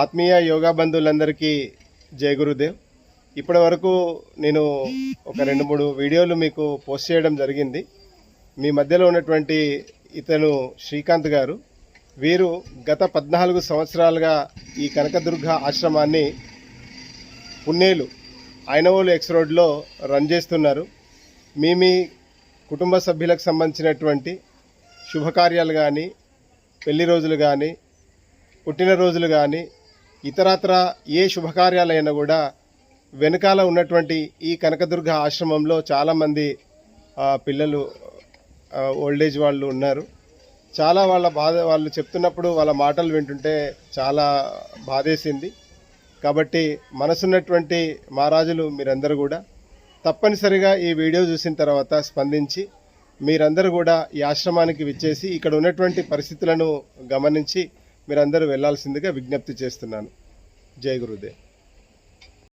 ఆత్మీయ యోగా బంధువులందరికీ జయ గురుదేవ్. ఇప్పటి వరకు నేను ఒక రెండు మూడు వీడియోలు మీకు పోస్ట్ చేయడం జరిగింది. మీ మధ్యలో ఉన్నటువంటి ఇతను శ్రీకాంత్ గారు. వీరు గత పద్నాలుగు సంవత్సరాలుగా ఈ కనకదుర్గ ఆశ్రమాన్ని పుణేలు ఐనవోలు ఎక్స్ రోడ్లో రన్ చేస్తున్నారు. మీ మీ కుటుంబ సభ్యులకు సంబంధించినటువంటి శుభకార్యాలు కానీ పెళ్ళి రోజులు కానీ పుట్టినరోజులు కానీ ఇతరత్ర ఏ శుభకార్యాలైనా కూడా వెనకాల ఉన్నటువంటి ఈ కనకదుర్గ ఆశ్రమంలో చాలామంది పిల్లలు పిల్లలు ఓల్డేజ్ వాళ్ళు ఉన్నారు. చాలా వాళ్ళ బాధ వాళ్ళు చెప్తున్నప్పుడు వాళ్ళ మాటలు వింటుంటే చాలా బాధేసింది. కాబట్టి మనసున్నటువంటి మహారాజులు మీరందరూ కూడా తప్పనిసరిగా ఈ వీడియో చూసిన తర్వాత స్పందించి మీరందరూ కూడా ఈ ఆశ్రమానికి విచ్చేసి ఇక్కడ ఉన్నటువంటి పరిస్థితులను గమనించి మీరందరూ వెళ్ళాల్సిందిగా విజ్ఞప్తి చేస్తున్నాను. జై గురుదేవ్.